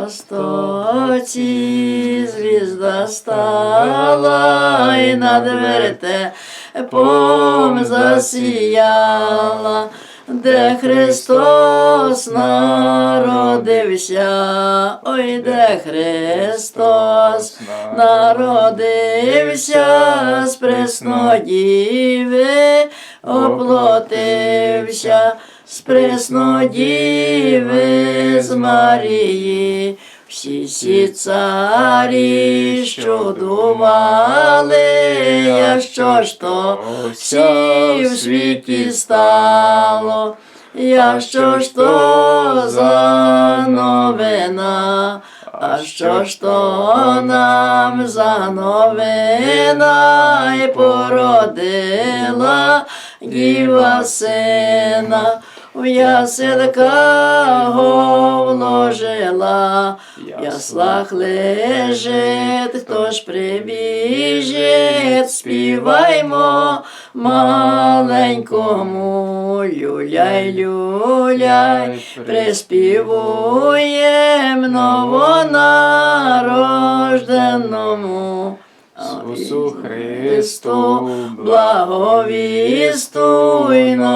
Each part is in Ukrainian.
Востоці звізда стала і над вертепом засіяла, де Христос народився, ой, де Христос народився з преснодіви, оплотився з преснодіви з Марії. Всі сі царі, що думали, я що ж то всі в світі стало, я що ж то за новина, а що ж то нам за новина і породила діва сина. В яселка вложила, в яслах лежить, хто ж прибіжить, співаймо маленькому, люляй, люляй, приспівуєм новонародженому. Ісусу Христу, благовістуй новонародженому,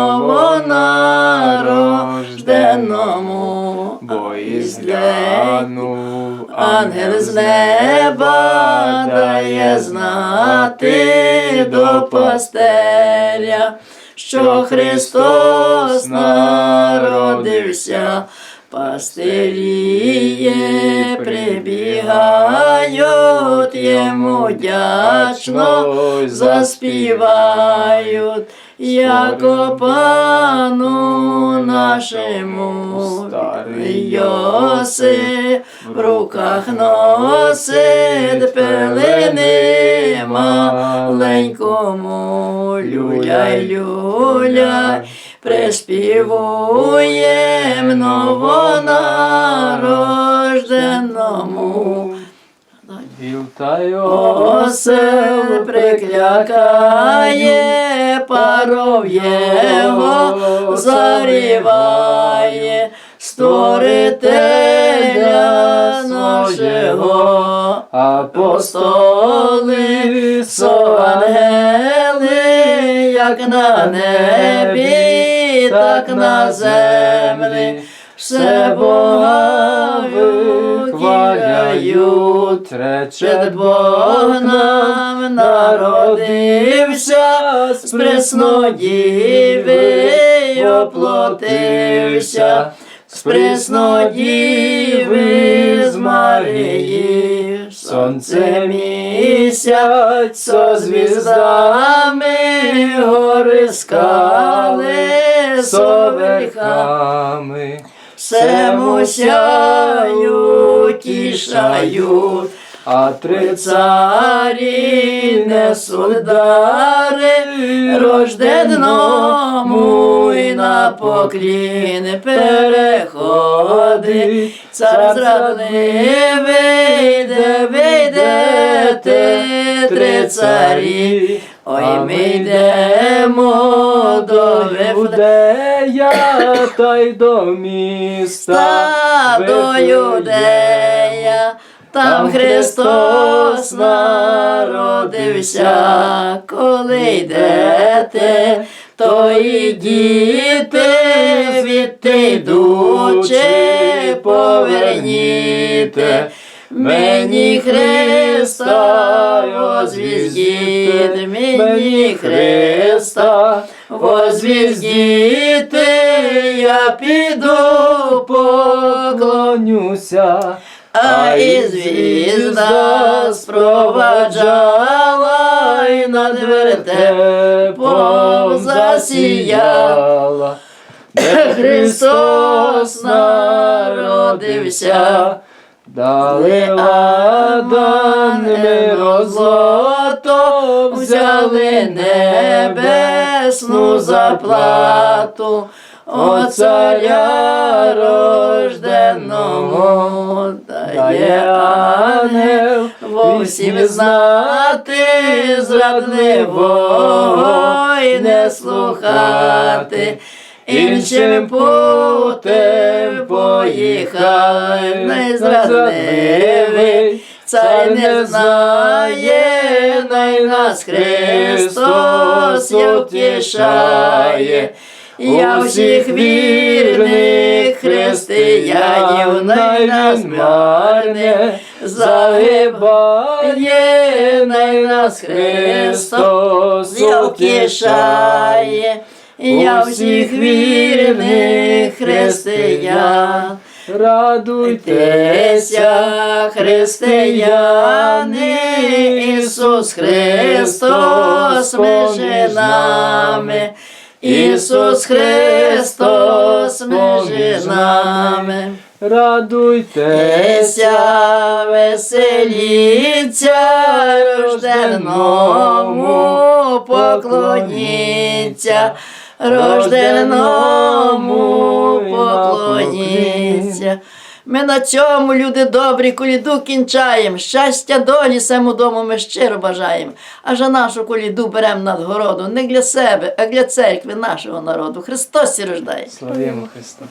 ангел з неба дає знати до пастеля, що Христос народився. Пастиріє прибігають, йому дячно заспівають, як пану нашому Старий Йосип в руках носить пелени маленькому, люляй, люляй, приспівуєм новонародженому. Вілтайо Осел приклякає, паров його заріває, створителя нашого. Апостоли, соангели, як на небі, так на землі, все Бога вихваляють. Пред Бог нам народився, з преснодіви оплотився, з преснодіви з Марії, сонце місяць, со звіздами, гори скали, со верхами. Всему сяють, тішають, а три царі несуть дари, рожденному і на поклін переходи. Цар зрадливий, де вийдете три царі, ой ми йдемо до Вифлеєма. Та й до міста до Юдея, там Христос народився, коли йдете, то ідіте, відти йдучи, поверніте. Мені Христа возвіздіть, мені Христа возвіздіте, я піду поклонюся, а і звізда спроваджала і над вертепом засіяла. Де Христос народився, дали Адам розлото, взяли небесну заплату, о царя рожденого дає ангел, во всім знати зрадливого і не слухати. іншим путем поїхав, незрадливий, цар не знає, най нас Христос втішає. Я всіх вірних християнів най нас марне загибає, най нас Христос втішає. Я всіх вірних християн. Радуйтеся, християни, Ісус Христос між нами, Ісус Христос між нами. Радуйтеся, Теся, веселіться, рожденому поклоніться, рожденому поклоніться. Ми на цьому, люди добрі, коліду кінчаємо. Щастя долі сему дому ми щиро бажаємо. А за нашу коліду беремо надгороду не для себе, а для церкви нашого народу. Христос і рождає. славімо Христа.